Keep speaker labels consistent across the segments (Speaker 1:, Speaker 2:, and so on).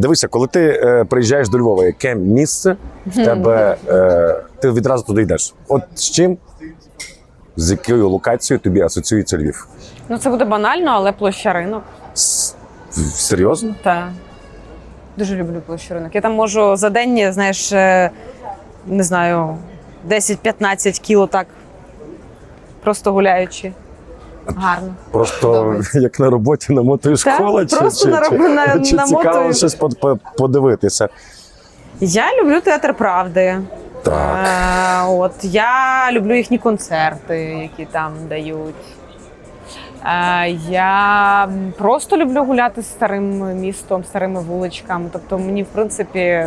Speaker 1: Дивися, коли ти е, приїжджаєш до Львова, яке місце в тебе е, ти відразу туди йдеш? От з чим? З якою локацією тобі асоціюється Львів?
Speaker 2: Ну це буде банально, але площа ринок.
Speaker 1: С- Серйозно?
Speaker 2: Та дуже люблю площу ринок. Я там можу за день, знаєш, е, не знаю, 10-15 кіло так. Просто гуляючи. Гарно.
Speaker 1: Просто
Speaker 2: Подобається.
Speaker 1: як на роботі намотуєш кола, чи,
Speaker 2: просто
Speaker 1: чи,
Speaker 2: на
Speaker 1: чи,
Speaker 2: на-
Speaker 1: чи цікаво
Speaker 2: намотую.
Speaker 1: щось по- по- подивитися?
Speaker 2: Я люблю театр правди.
Speaker 1: Так.
Speaker 2: Е, от я люблю їхні концерти, які там дають. Е, я просто люблю гуляти старим містом, старими вуличками. Тобто мені, в принципі,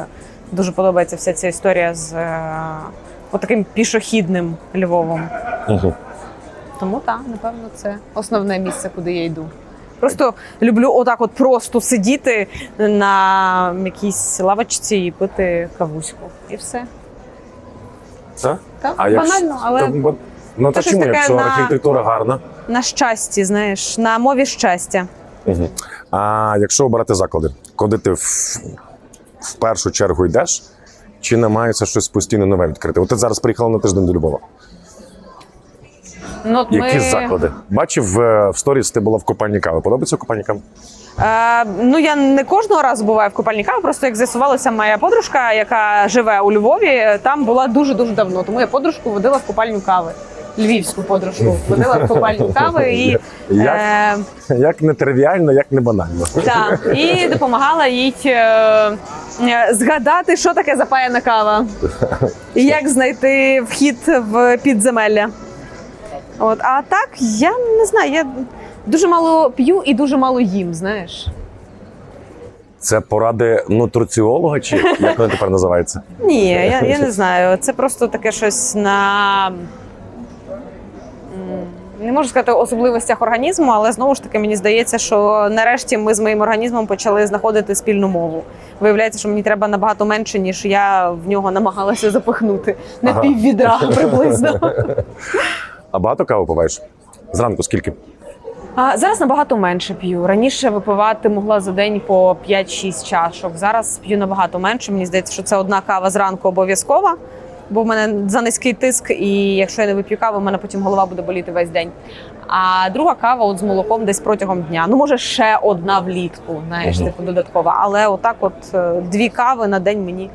Speaker 2: дуже подобається вся ця історія з е, таким пішохідним Львовом.
Speaker 1: Угу.
Speaker 2: Тому так, напевно, це основне місце, куди я йду. Просто люблю отак, от просто сидіти на якійсь лавочці і пити кавуську. І все.
Speaker 1: Так?
Speaker 2: Так,
Speaker 1: А як-
Speaker 2: банально, але
Speaker 1: Та, ну та чому, якщо
Speaker 2: на-
Speaker 1: архітектура гарна?
Speaker 2: на щасті, знаєш, на мові щастя.
Speaker 1: Угу. А якщо обирати заклади, куди ти в, в першу чергу йдеш, чи намагаєшся щось постійно нове відкрити? От ти зараз приїхала на тиждень до Львова.
Speaker 2: Ну,
Speaker 1: Які
Speaker 2: ми,
Speaker 1: заклади? Бачив е, в сторіс, ти була в копальні кави. Подобається копальні кави?
Speaker 2: Е, ну я не кожного разу буваю в купальні кави, просто як з'ясувалося, моя подружка, яка живе у Львові, там була дуже дуже давно. Тому я подружку водила в купальню кави. Львівську подружку водила в купальню кави і,
Speaker 1: Як?
Speaker 2: е,
Speaker 1: Як не тривіально, як не банально.
Speaker 2: та, і допомагала їй е, е, згадати, що таке запаяна кава, і як знайти вхід в підземелля. От, а так, я не знаю, я дуже мало п'ю і дуже мало їм, знаєш.
Speaker 1: Це поради нутриціолога, чи як вони тепер називаються?
Speaker 2: Ні, я, я не знаю. Це просто таке щось на. Не можу сказати особливостях організму, але знову ж таки мені здається, що нарешті ми з моїм організмом почали знаходити спільну мову. Виявляється, що мені треба набагато менше, ніж я в нього намагалася запихнути на
Speaker 1: Ага.
Speaker 2: пів відра приблизно.
Speaker 1: А багато кави попаєш? Зранку скільки?
Speaker 2: А зараз набагато менше п'ю. Раніше випивати могла за день по 5-6 чашок. Зараз п'ю набагато менше. Мені здається, що це одна кава зранку обов'язкова, бо в мене за низький тиск, і якщо я не вип'ю каву, в мене потім голова буде боліти весь день. А друга кава от з молоком десь протягом дня. Ну, може, ще одна влітку, знаєш, типу додаткова. Але отак, от е, дві кави на день мені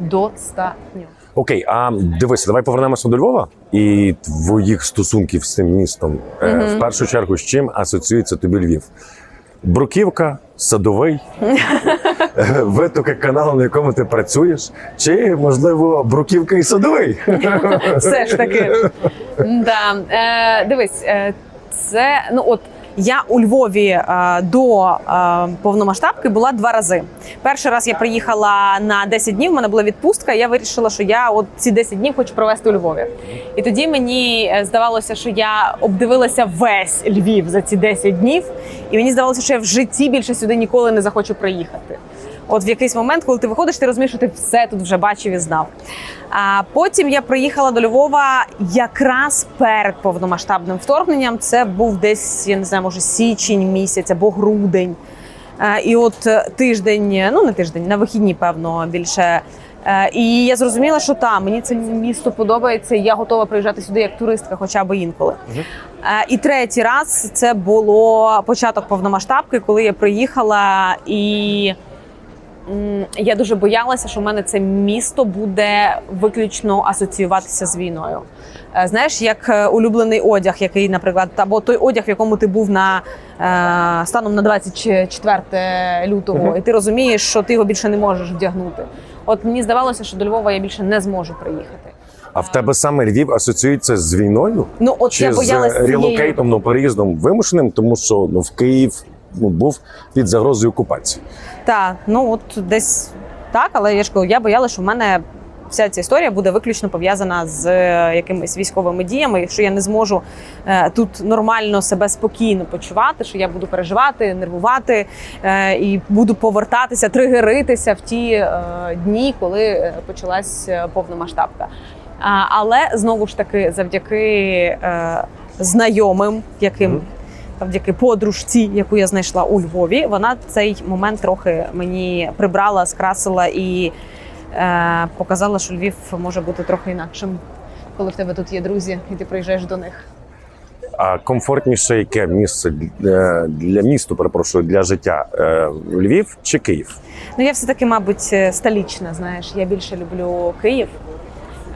Speaker 2: достатньо.
Speaker 1: Окей, а дивися, давай повернемося до Львова і твоїх стосунків з цим містом. Е. В першу чергу, з чим асоціюється тобі Львів? Бруківка, садовий, е, витоки каналу, на якому ти працюєш, чи можливо бруківка і садовий?
Speaker 2: Все ж таки. Да. Е, дивись, е, це ну от. Я у Львові е, до е, повномасштабки була два рази. Перший раз я приїхала на 10 днів. в мене була відпустка. Я вирішила, що я от ці 10 днів хочу провести у Львові. І тоді мені е, здавалося, що я обдивилася весь Львів за ці 10 днів, і мені здавалося, що я в житті більше сюди ніколи не захочу приїхати. От в якийсь момент, коли ти виходиш, ти розумієш, що ти все тут вже бачив і знав. А потім я приїхала до Львова якраз перед повномасштабним вторгненням. Це був десь, я не знаю, може січень місяць або грудень. Е, І от е, тиждень, ну не тиждень, на вихідні, певно, більше. Е, І я зрозуміла, що там мені це місто подобається. Я готова приїжджати сюди як туристка, хоча б інколи. Е, І третій раз це було початок повномасштабки, коли я приїхала і. Я дуже боялася, що в мене це місто буде виключно асоціюватися з війною. Е, Знаєш, як е, улюблений одяг, який, наприклад, або той одяг, в якому ти був на е, станом на 24 лютого,
Speaker 1: Мгм.
Speaker 2: і ти розумієш, що ти його більше не можеш вдягнути. От мені здавалося, що до Львова я більше не зможу приїхати.
Speaker 1: А в тебе саме Львів асоціюється з війною?
Speaker 2: Ну от
Speaker 1: Чи
Speaker 2: я боялася цієї...
Speaker 1: релокейтом, ну, переїздом вимушеним, тому що ну, в Київ ну, був під загрозою окупації.
Speaker 2: Так, ну от десь так, але я ж кажу, я боялася, що в мене вся ця історія буде виключно пов'язана з е, якимись військовими діями, що я не зможу е, тут нормально себе спокійно почувати, що я буду переживати, нервувати е, і буду повертатися, тригеритися в ті е, дні, коли почалась повномасштабка. Але знову ж таки, завдяки е, знайомим, яким. Завдяки подружці, яку я знайшла у Львові, вона цей момент трохи мені прибрала, скрасила і е, показала, що Львів може бути трохи інакшим, коли в тебе тут є друзі, і ти приїжджаєш до них.
Speaker 1: А комфортніше яке місце е, для місту, перепрошую, для життя е, Львів чи Київ?
Speaker 2: Ну, я все-таки, мабуть, е, столічна, знаєш, я більше люблю Київ.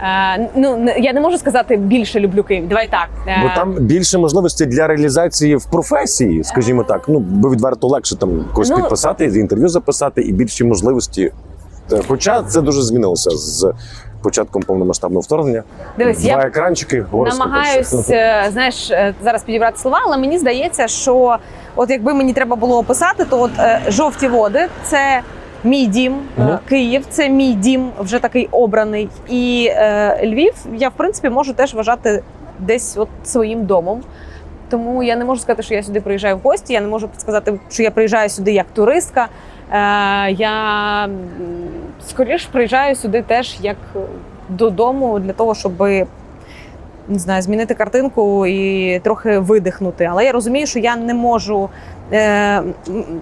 Speaker 2: Е, ну, я не можу сказати більше люблю Київ. Давай так. Е,
Speaker 1: Бо там більше можливостей для реалізації в професії, скажімо так. Ну бо відверто легше там когось
Speaker 2: Ну,
Speaker 1: підписати, інтерв'ю записати і більші можливості. Е, Хоча це дуже змінилося з початком повномасштабного вторгнення.
Speaker 2: Дивись,
Speaker 1: Два
Speaker 2: я
Speaker 1: екранчики
Speaker 2: намагаюсь, знаєш, зараз підібрати слова, але мені здається, що от якби мені треба було описати, то от жовті води це. Мій дім,
Speaker 1: Мгм.
Speaker 2: Київ це мій дім, вже такий обраний. І е, Львів я в принципі можу теж вважати десь от своїм домом. Тому я не можу сказати, що я сюди приїжджаю в гості. Я не можу сказати, що я приїжджаю сюди як туристка. Е, я скоріш приїжджаю сюди теж як додому для того, щоб не знаю, змінити картинку і трохи видихнути. Але я розумію, що я не можу е,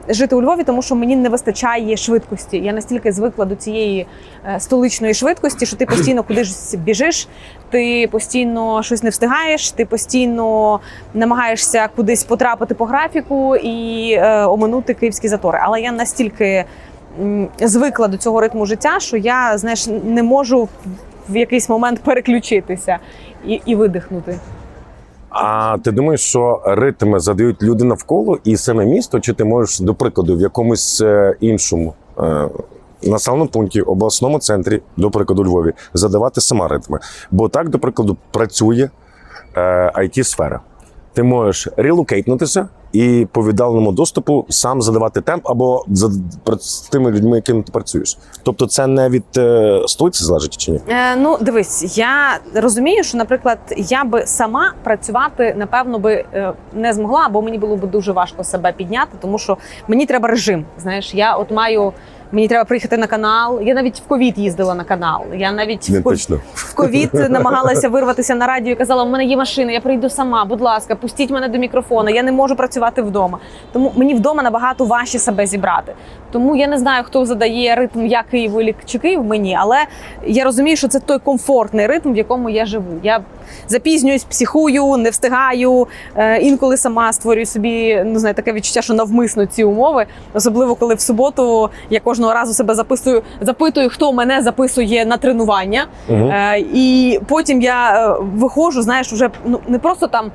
Speaker 2: жити у Львові, тому що мені не вистачає швидкості. Я настільки звикла до цієї е, столичної швидкості, що ти постійно кудись біжиш, ти постійно щось не встигаєш, ти постійно намагаєшся кудись потрапити по графіку і е, оминути київські затори. Але я настільки звикла до цього ритму життя, що я знаєш не можу в- якийсь момент переключитися і, і видихнути.
Speaker 1: А ти думаєш, що ритми задають люди навколо і саме місто, чи ти можеш, до прикладу, в якомусь е, іншому е, населеному пункті, обласному центрі, до прикладу, Львові, задавати сама ритми? Бо так, до прикладу, працює е, it сфера Ти можеш релокейтнутися і по віддаленому доступу сам задавати темп або за тими людьми, якими ти працюєш. Тобто, це не від е, столиці залежить чи ні?
Speaker 2: Е, ну, дивись, я розумію, що, наприклад, я би сама працювати, напевно, би е, не змогла, або мені було б дуже важко себе підняти, тому що мені треба режим. Знаєш, я от маю. Мені треба приїхати на канал. Я навіть в ковід їздила на канал. Я навіть
Speaker 1: Не
Speaker 2: в ковід
Speaker 1: точно.
Speaker 2: в ковід намагалася вирватися на радіо і казала: у мене є машина, я прийду сама. Будь ласка, пустіть мене до мікрофона. Я не можу працювати вдома. Тому мені вдома набагато важче себе зібрати. Тому я не знаю, хто задає ритм я Києву чи Київ мені, але я розумію, що це той комфортний ритм, в якому я живу. Я запізнююсь, психую, не встигаю. Е, інколи сама створюю собі ну знає, таке відчуття, що навмисно ці умови, особливо коли в суботу я кожного разу себе записую, запитую, хто мене записує на тренування.
Speaker 1: Угу.
Speaker 2: І потім я е, виходжу, знаєш, уже ну не просто там.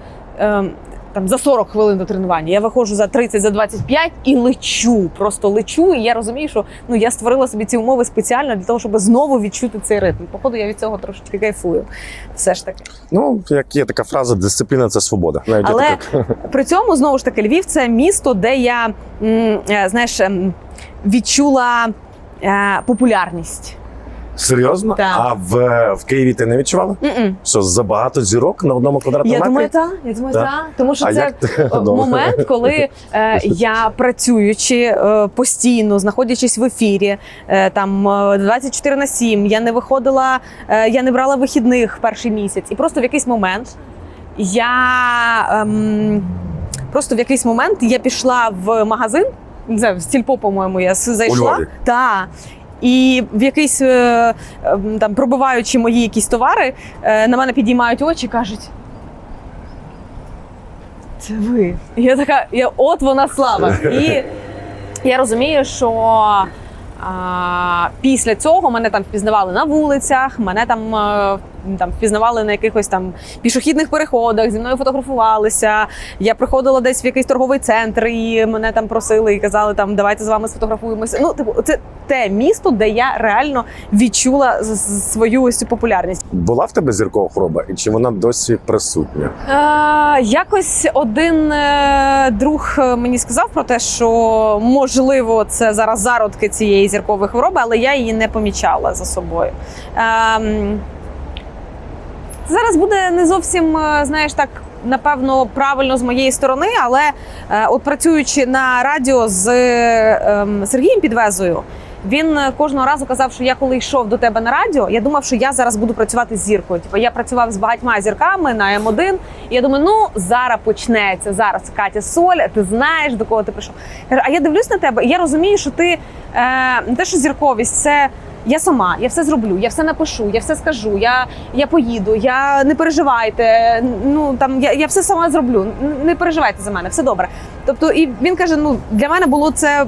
Speaker 2: Там за 40 хвилин до тренування. Я виходжу за 30, за 25 і лечу. Просто лечу. І я розумію, що ну я створила собі ці умови спеціально для того, щоб знову відчути цей ритм. Походу, я від цього трошечки кайфую. Все ж таки.
Speaker 1: Ну, як є така фраза, дисципліна це свобода. Навіть
Speaker 2: Але
Speaker 1: така.
Speaker 2: при цьому знову ж таки Львів це місто, де я е, знаєш ем, відчула е, популярність.
Speaker 1: Серйозно?
Speaker 2: Так.
Speaker 1: А в, в Києві ти не відчувала?
Speaker 2: М-м.
Speaker 1: Що забагато зірок на одному квадратному метрі?
Speaker 2: Я думаю, так. Я думаю,
Speaker 1: Так.
Speaker 2: так. Тому що
Speaker 1: а
Speaker 2: це? Е, момент, коли е, я працюючи е, постійно, знаходячись в ефірі, е, там е, 24 на 7, я не виходила, е, я не брала вихідних перший місяць. І просто в якийсь момент я ем, просто в якийсь момент я пішла в магазин. Не знаю, в стільпо, по-моєму, я зайшла.
Speaker 1: Львові?
Speaker 2: Та. І в якийсь е, ем, там пробиваючи мої якісь товари, е, на мене підіймають очі кажуть. Це ви. Я така, я, от вона слава. І я розумію, що а, після цього мене там впізнавали на вулицях, мене там, е, там впізнавали на якихось там пішохідних переходах, зі мною фотографувалися. Я приходила десь в якийсь торговий центр, і мене там просили і казали, там давайте з вами сфотографуємося. Ну, типу, це те місто, де я реально відчула свою ось цю популярність.
Speaker 1: Була в тебе зіркова хвороба, і чи вона досі присутня?
Speaker 2: Е, якось один е, друг е, мені сказав про те, що можливо це зараз зародки цієї зіркової хвороби, але я її не помічала за собою. Ем, зараз буде не зовсім, е, знаєш, так. Напевно, правильно з моєї сторони, але е, от працюючи на радіо з е, ем, Сергієм Підвезою, Він кожного разу казав, що я коли йшов до тебе на радіо, я думав, що я зараз буду працювати з зіркою. Типу, я працював з багатьма зірками на М1, і я думаю, ну зараз почнеться. Зараз Катя Соль, ти знаєш до кого ти прийшов. А я дивлюсь на тебе, і я розумію, що ти е, не те, що зірковість, це. Я сама, я все зроблю, я все напишу, я все скажу, я, я поїду, я не переживайте. Ну там я, я все сама зроблю. Не переживайте за мене, все добре. Тобто, і він каже: ну для мене було це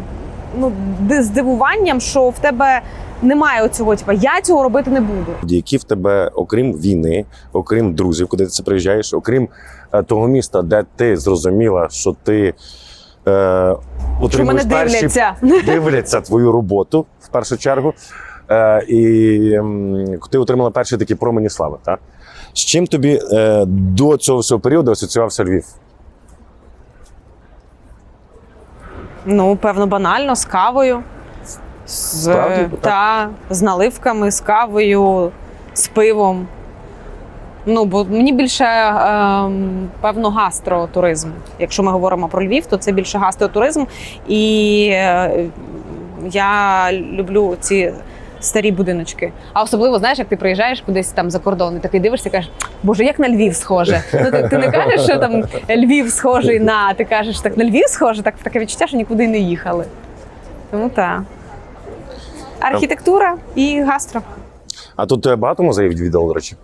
Speaker 2: ну ди- здивуванням, що в тебе немає оцього, типу, я цього робити не буду.
Speaker 1: Які в тебе, окрім війни, окрім друзів, куди ти це приїжджаєш, окрім е, того міста, де ти зрозуміла, що ти е,
Speaker 2: Що
Speaker 1: отримуєш
Speaker 2: мене
Speaker 1: перші
Speaker 2: дивляться.
Speaker 1: дивляться твою роботу в першу чергу. Е, і ти отримала перші такі промені слави. Так? З чим тобі е, до цього всього періоду асоціювався Львів?
Speaker 2: Ну, певно, банально, з кавою. З,
Speaker 1: Справді?
Speaker 2: Та, з наливками, з кавою, з пивом. Ну, бо мені більше ем, певно гастротуризм. Якщо ми говоримо про Львів, то це більше гастротуризм. І е, я люблю ці старі будиночки. А особливо, знаєш, як ти приїжджаєш кудись там за кордон і такий дивишся, і кажеш, боже, як на Львів схоже. Ну, ти, ти не кажеш, що там Львів схожий на, ти кажеш, так на Львів схоже, так таке відчуття, що нікуди не їхали. Тому так. Архітектура і гастро.
Speaker 1: А тут багато музеїв відвідало, до речі.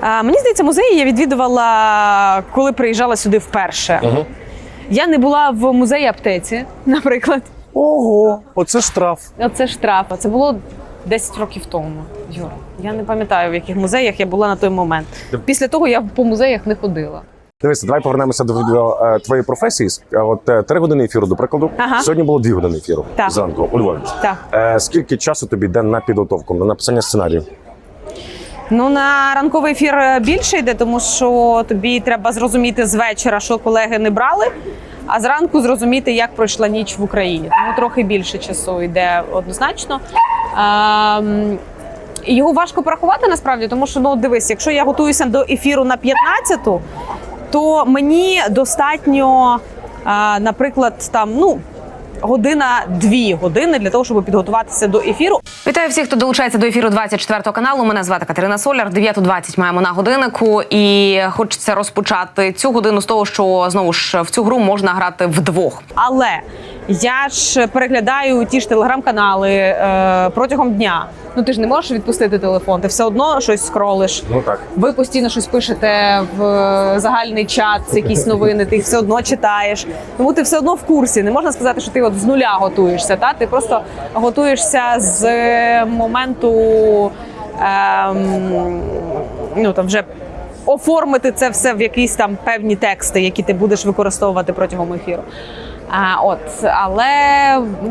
Speaker 2: А, мені здається, музеї я відвідувала, коли приїжджала сюди вперше.
Speaker 1: Угу.
Speaker 2: Я не була в музеї аптеці, наприклад.
Speaker 1: Ого, оце штраф.
Speaker 2: Оце штраф. Це було 10 років тому. Юр, я не пам'ятаю, в яких музеях я була на той момент. Після того я по музеях не ходила.
Speaker 1: Дивися, давай повернемося до, до е, твоєї професії. Е, От е, три години ефіру, до прикладу.
Speaker 2: Ага.
Speaker 1: Сьогодні було дві години ефіру
Speaker 2: Так.
Speaker 1: зранку у Львові.
Speaker 2: Так.
Speaker 1: Е, скільки часу тобі йде на підготовку, на написання сценарію?
Speaker 2: Ну на ранковий ефір більше йде, тому що тобі треба зрозуміти з вечора, що колеги не брали. А зранку зрозуміти, як пройшла ніч в Україні. Тому трохи більше часу йде однозначно. Ем, його важко порахувати насправді, тому що ну дивись, якщо я готуюся до ефіру на 15-ту, то мені достатньо, е, наприклад, там ну. Година-дві години для того, щоб підготуватися до ефіру.
Speaker 3: Вітаю всіх, хто долучається до ефіру 24 каналу. Мене звати Катерина Соляр. 9.20 маємо на годиннику, і хочеться розпочати цю годину з того, що знову ж в цю гру можна грати вдвох.
Speaker 2: Але я ж переглядаю ті ж телеграм-канали е, протягом дня. Ну ти ж не можеш відпустити телефон, ти все одно щось скролиш.
Speaker 1: Ну так.
Speaker 2: Ви постійно щось пишете в е, загальний чат, якісь новини, ти їх все одно читаєш. Тому ти все одно в курсі. Не можна сказати, що ти от з нуля готуєшся. Та ти просто готуєшся з моменту ем, ну там вже оформити це все в якісь там певні тексти, які ти будеш використовувати протягом ефіру. А, от, але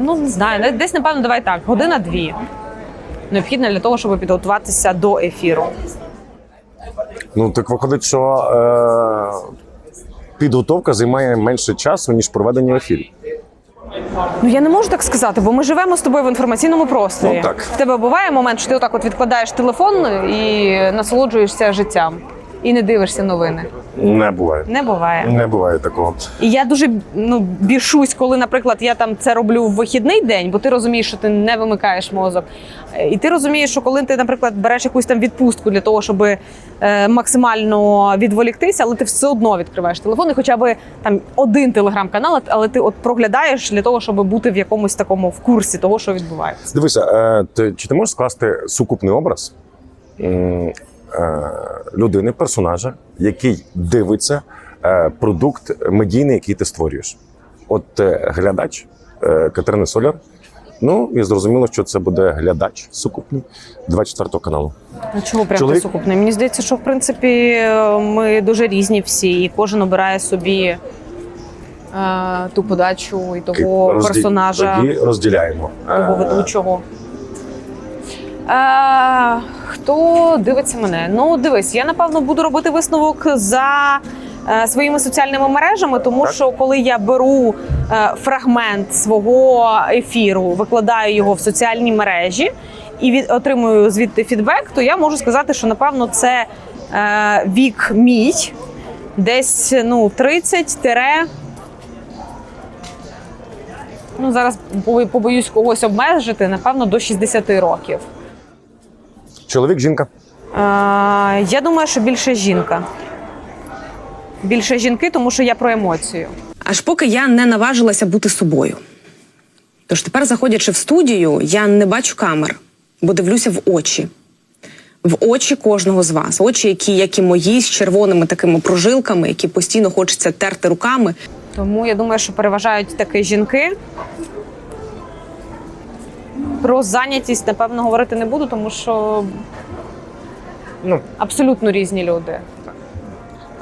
Speaker 2: ну не знаю, десь напевно, давай так, година-дві. Необхідна для того, щоб підготуватися до ефіру.
Speaker 1: Ну так виходить, що е, підготовка займає менше часу, ніж проведення ефіру.
Speaker 2: Ну я не можу так сказати, бо ми живемо з тобою в інформаційному просторі.
Speaker 1: Ну, так.
Speaker 2: В тебе буває момент, що ти отак от відкладаєш телефон і насолоджуєшся життям, і не дивишся новини.
Speaker 1: Не буває.
Speaker 2: Не буває.
Speaker 1: Не буває такого.
Speaker 2: І я дуже ну бішусь, коли, наприклад, я там це роблю в вихідний день, бо ти розумієш, що ти не вимикаєш мозок. Е, І ти розумієш, що коли ти, наприклад, береш якусь там відпустку для того, щоб е, максимально відволіктися, але ти все одно відкриваєш телефон, і хоча б там один телеграм-канал, але ти от проглядаєш для того, щоб бути в якомусь такому в курсі того, що відбувається.
Speaker 1: Дивися, е, ти, чи ти можеш скласти сукупний образ людини, персонажа, який дивиться е, продукт медійний, який ти створюєш? От е, глядач е, Катерини Соляр. Ну і зрозуміло, що це буде глядач сукупний 24 каналу.
Speaker 2: А чого прям
Speaker 1: Чоловік-
Speaker 2: сукупний? Мені здається, що в принципі е, ми дуже різні всі, і кожен обирає собі е, ту подачу і того
Speaker 1: Розді-
Speaker 2: персонажа.
Speaker 1: Тоді розділяємо.
Speaker 2: того
Speaker 1: Е,
Speaker 2: ведучого. Е, хто дивиться мене? Ну, дивись, я напевно буду робити висновок за е, своїми соціальними мережами, тому
Speaker 1: Так.
Speaker 2: що коли я беру е, фрагмент свого ефіру, викладаю його в соціальні мережі і від, отримую звідти фідбек, то я можу сказати, що напевно це е, вік мій, десь ну 30 Ну, зараз бо- побоюсь когось обмежити, напевно, до 60 років.
Speaker 1: Чоловік, жінка.
Speaker 2: Е, я думаю, що більше жінка. Більше жінки, тому що я про емоцію.
Speaker 3: Аж поки я не наважилася бути собою. Тож тепер, заходячи в студію, я не бачу камер, бо дивлюся в очі. В очі кожного з вас. Очі, які, як і мої, з червоними такими прожилками, які постійно хочеться терти руками.
Speaker 2: Тому я думаю, що переважають такі жінки. Про зайнятість, напевно, говорити не буду, тому що
Speaker 1: Ну.
Speaker 2: абсолютно різні люди.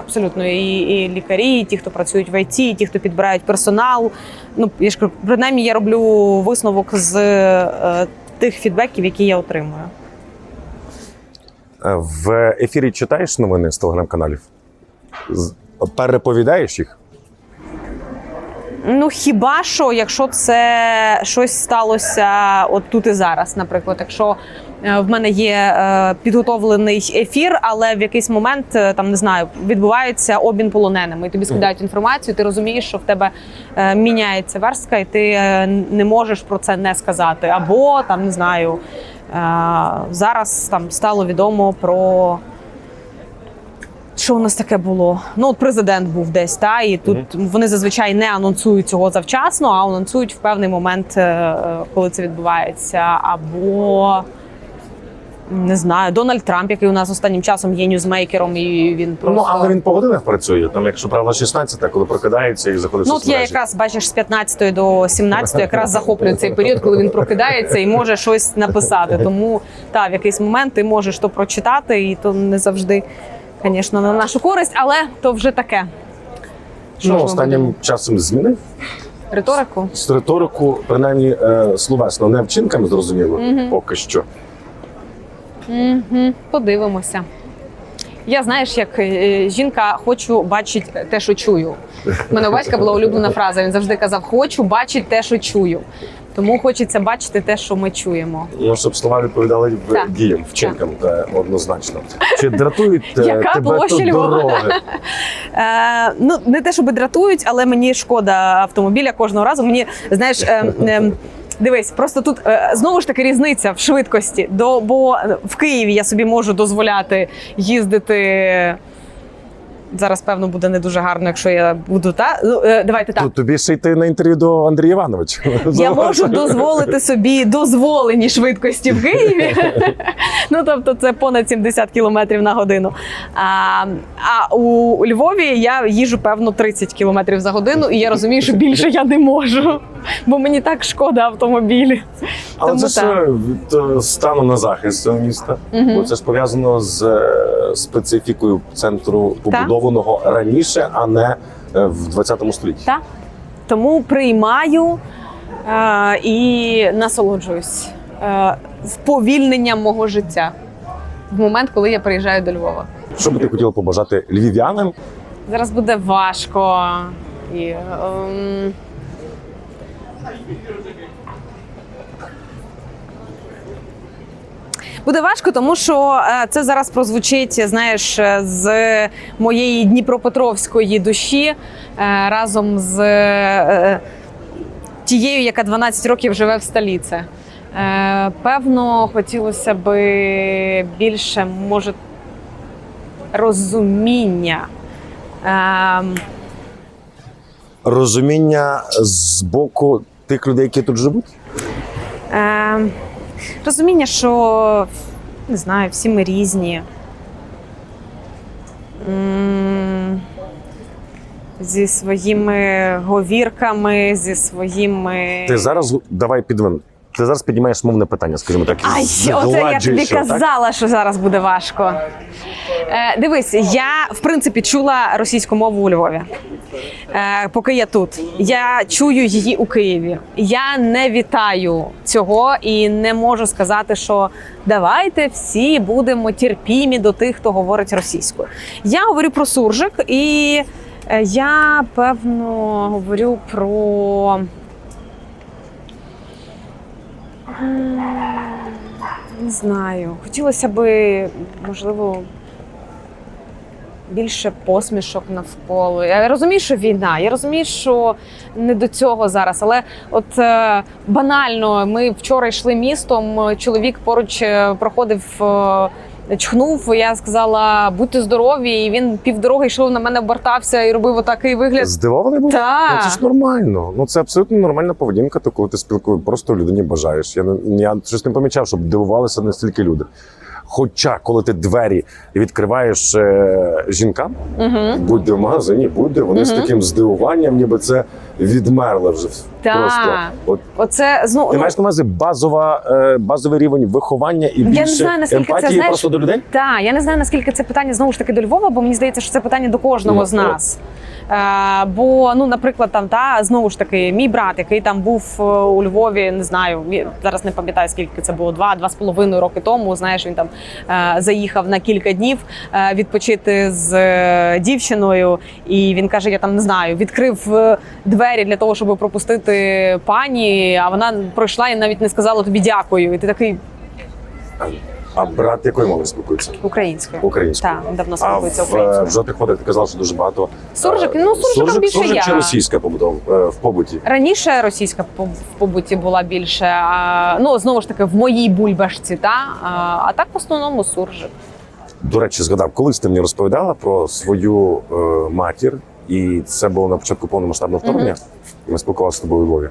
Speaker 2: Абсолютно, і, і лікарі, і ті, хто працюють в ІТ, і ті, хто підбирають персонал. Ну, я ж кажу, принаймні я роблю висновок з е, тих фідбеків, які я отримую.
Speaker 1: Е, В ефірі читаєш новини з телеграм-каналів? Переповідаєш їх?
Speaker 2: Ну хіба що, якщо це щось сталося от тут і зараз, наприклад, якщо е, в мене є е, підготовлений ефір, але в якийсь момент е, там не знаю, відбувається обмін полоненими, і тобі скидають інформацію, ти розумієш, що в тебе міняється верстка, і ти не можеш про це не сказати. Або там не знаю, зараз там стало відомо про. Що у нас таке було? Ну, от президент був десь, та і тут вони зазвичай не анонсують цього завчасно, а анонсують в певний момент, е, е, коли це відбувається. Або не знаю, Дональд Трамп, який у нас останнім часом є ньюзмейкером, і він просто
Speaker 1: Ну, але він по годинах працює. Там, якщо правило 16, коли прокидається і заходить
Speaker 2: Ну, от я якраз бачиш з 15 до 17 якраз захоплюю цей період, коли він прокидається і може щось написати. Тому та в якийсь момент ти можеш то прочитати, і то не завжди, звісно, на нашу користь, але то вже таке. Що
Speaker 1: Ну, останнім часом змінив
Speaker 2: риторику.
Speaker 1: з риторику, принаймні е, словесно, не вчинками зрозуміло, поки що.
Speaker 2: Угу. Подивимося. Я знаєш, як е, жінка хочу бачити те, що чую. У мене у батька була улюблена фраза. Він завжди казав: Хочу бачити те, що чую. Тому хочеться бачити те, що ми чуємо.
Speaker 1: Ну, щоб слова відповідали
Speaker 2: Так.
Speaker 1: діям, вчинкам, та, однозначно. Чи дратують е,
Speaker 2: Яка
Speaker 1: тебе
Speaker 2: площа
Speaker 1: тут дороги?
Speaker 2: Е, ну не те, щоб дратують, але мені шкода автомобіля кожного разу. Мені знаєш. Е, е, Дивись, просто тут е, знову ж таки різниця в швидкості. До бо в Києві я собі можу дозволяти їздити. Зараз, певно, буде не дуже гарно, якщо я буду та ну, е, давайте так.
Speaker 1: Тобі ще йти на інтерв'ю до Андрія Івановича.
Speaker 2: Я можу дозволити собі дозволені швидкості в Києві. ну тобто, це понад 70 кілометрів на годину. А, а у Львові я їжу певно 30 кілометрів за годину, і я розумію, що більше я не можу, бо мені так шкода автомобілів.
Speaker 1: Але
Speaker 2: Тому
Speaker 1: це
Speaker 2: так.
Speaker 1: ж від е, стану на захист цього міста. Бо це ж пов'язано з е, специфікою центру побудованого раніше, а не е, в 20 столітті.
Speaker 2: Так. Тому приймаю е, і насолоджуюсь е, вповільненням мого життя в момент, коли я приїжджаю до Львова.
Speaker 1: Що би ти хотіла побажати львів'янам?
Speaker 2: Зараз буде важко. І, ем... Буде важко, тому що е, це зараз прозвучить, знаєш, е, з моєї дніпропетровської душі е, разом з тією, яка 12 років живе в столиці. Певно, хотілося би більше, може, розуміння. Ем,
Speaker 1: Розуміння з боку тих людей, які тут живуть?
Speaker 2: Ем, розуміння, що не знаю, всі ми різні. Зі своїми говірками, зі своїми.
Speaker 1: Ти зараз давай підвин. Ти зараз піднімаєш мовне питання, скажімо так,
Speaker 2: Ай, оце я тобі
Speaker 1: його, так?
Speaker 2: казала, що зараз буде важко. Е, дивись, я в принципі чула російську мову у Львові. Е, поки я тут. Я чую її у Києві. Я не вітаю цього і не можу сказати, що давайте всі будемо терпімі до тих, хто говорить російською. Я говорю про суржик, і е, я певно говорю про. Не знаю. Хотілося би, можливо, більше посмішок навколо. Я розумію, що війна, я розумію, що не до цього зараз. Але от е, банально, ми вчора йшли містом. е, Чоловік поруч е, проходив. Чхнув, я сказала, будьте здорові, і він півдороги йшов на мене, обертався і робив отакий вигляд.
Speaker 1: Здивований був?
Speaker 2: Так.
Speaker 1: Ну, це ж нормально. Ну це абсолютно нормальна поведінка, то коли ти спілкуєш, просто людині бажаєш. Я не я щось не помічав, щоб дивувалися настільки люди. Хоча, коли ти двері відкриваєш е, жінкам,
Speaker 2: Угу.
Speaker 1: будь-де в магазині, будь-де, вони з таким здивуванням, ніби це відмерло вже
Speaker 2: Так.
Speaker 1: просто. От
Speaker 2: Оце знову
Speaker 1: ти
Speaker 2: ну,
Speaker 1: маєш на увазі базова, е, базовий рівень виховання і
Speaker 2: не знаю, наскільки це,
Speaker 1: емпатії
Speaker 2: знаєш,
Speaker 1: просто до людей.
Speaker 2: Так, я не знаю наскільки це питання знову ж таки до Львова, бо мені здається, що це питання до кожного
Speaker 1: Ну,
Speaker 2: з нас. Е, бо, ну, наприклад, там та знову ж таки, мій брат, який там був е, у Львові, не знаю, зараз не пам'ятаю скільки це було, два, два з половиною роки тому. Знаєш, він там е, заїхав на кілька днів відпочити з дівчиною, і він каже: Я там не знаю, відкрив двері для того, щоб пропустити пані. А вона пройшла і навіть не сказала тобі дякую. І ти такий
Speaker 1: А, брат якою мовою спілкується?
Speaker 2: українською.
Speaker 1: Українською.
Speaker 2: Так, давно спілкується
Speaker 1: е,
Speaker 2: українською.
Speaker 1: в жовтих водах ти казав, що дуже багато.
Speaker 2: Суржик?
Speaker 1: е,
Speaker 2: Ну, суржиком більше
Speaker 1: суржик
Speaker 2: я.
Speaker 1: чи російська побудова е, в побуті?
Speaker 2: Раніше російська по- в побуті була більше, а, ну знову ж таки, в моїй бульбашці, та а, а так в основному суржик.
Speaker 1: До речі, згадав, колись ти мені розповідала про свою е, матір, і це було на початку повномасштабного вторгнення. Ми спілкувалися з тобою у Львові.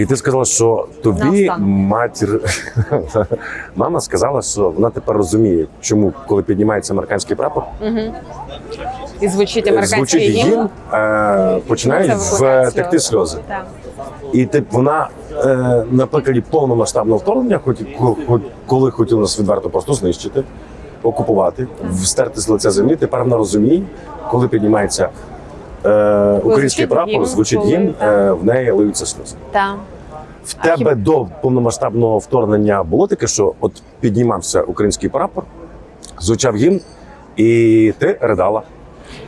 Speaker 1: І ти сказала, що тобі
Speaker 2: Наостанок.
Speaker 1: матір мама сказала, що вона тепер розуміє, чому, коли піднімається американський прапор.
Speaker 2: І звучить
Speaker 1: е,
Speaker 2: американський
Speaker 1: звучить
Speaker 2: гімн.
Speaker 1: гімн, е, починають
Speaker 2: Це викликає
Speaker 1: в- текти
Speaker 2: сльози. Так.
Speaker 1: І ти вона е, на прикладі повномасштабного вторгнення, хоч, хоч коли хотіла нас відверто просто знищити, окупувати, встерти з лиця землі. Тепер вона розуміє, коли піднімається е, український прапор, звучить гімн, е, в неї лиються сльози.
Speaker 2: Так.
Speaker 1: В
Speaker 2: А
Speaker 1: тебе
Speaker 2: хіб-
Speaker 1: до повномасштабного вторгнення було таке, що от піднімався український прапор, звучав гімн, і ти ридала.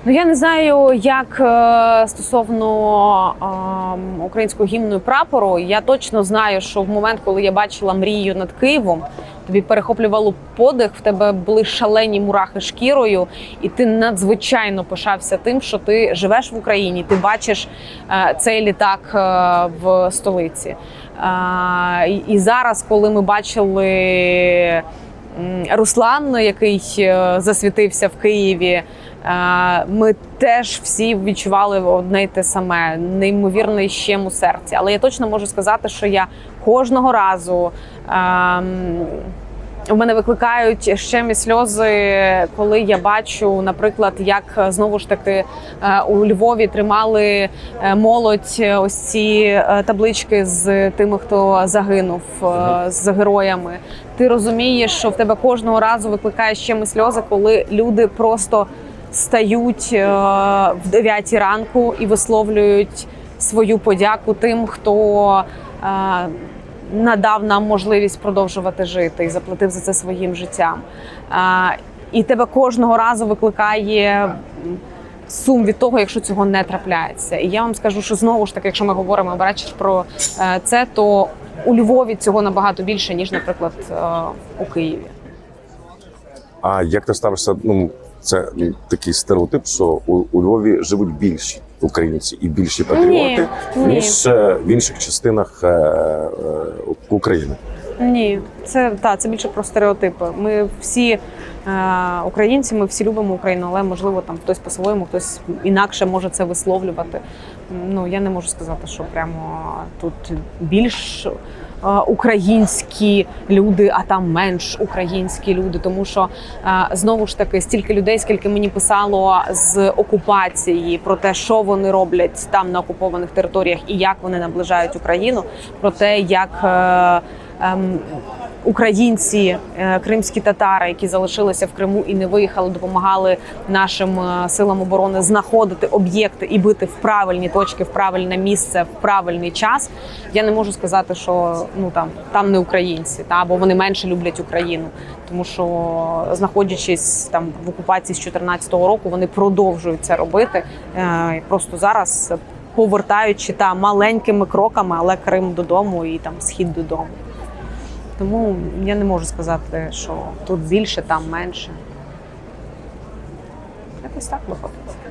Speaker 2: Ну я не знаю, як е, стосовно ем, українського гімну і прапору. Я точно знаю, що в момент, коли я бачила мрію над Києвом, тобі перехоплювало подих, в тебе були шалені мурахи шкірою, і ти надзвичайно пишався тим, що ти живеш в Україні, ти бачиш е, цей літак е, в столиці. Е, і- зараз, коли ми бачили. Руслан, який засвітився в Києві, Ми теж всі відчували одне й те саме, неймовірний щем у серці. Але я точно можу сказати, що я кожного разу ем, у мене викликають щем і сльози, коли я бачу, наприклад, як е, знову ж таки е, у Львові тримали е, молодь ось ці таблички з тими, хто загинув з героями. Ти розумієш, що в тебе кожного разу викликає щем і сльози, коли люди просто стають в 9 ранку і висловлюють свою подяку тим, хто надав нам можливість продовжувати жити і заплатив за це своїм життям. І тебе кожного разу викликає. Сум від того, якщо цього не трапляється, і я вам скажу, що знову ж таки, якщо ми говоримо бачиш про е, це, то у Львові цього набагато більше ніж, наприклад, е, у Києві.
Speaker 1: А як ти ставишся? Ну це такий стереотип, що у, у Львові живуть більші українці і більші патріоти,
Speaker 2: ні.
Speaker 1: ніж ні. в інших частинах е, е, України.
Speaker 2: Ні, це та це більше про стереотипи. Ми всі е, українці, ми всі любимо Україну, але можливо там хтось по-своєму, хтось інакше може це висловлювати. Ну я не можу сказати, що прямо тут більш. Українські люди, а там менш українські люди, тому що знову ж таки стільки людей, скільки мені писало з окупації про те, що вони роблять там на окупованих територіях і як вони наближають Україну, про те, як е, українці, е, кримські татари, які залишилися в Криму і не виїхали, допомагали нашим е, силам оборони знаходити об'єкти і бити в правильні точки, в правильне місце, в правильний час. Я не можу сказати, що ну там там не українці, та або вони менше люблять Україну, тому що знаходячись там в окупації з 2014 року, вони продовжують це робити. Е, Просто зараз повертаючи та маленькими кроками, але Крим додому і там схід додому. Тому я не можу сказати, що тут більше, там менше. Якось так виходить.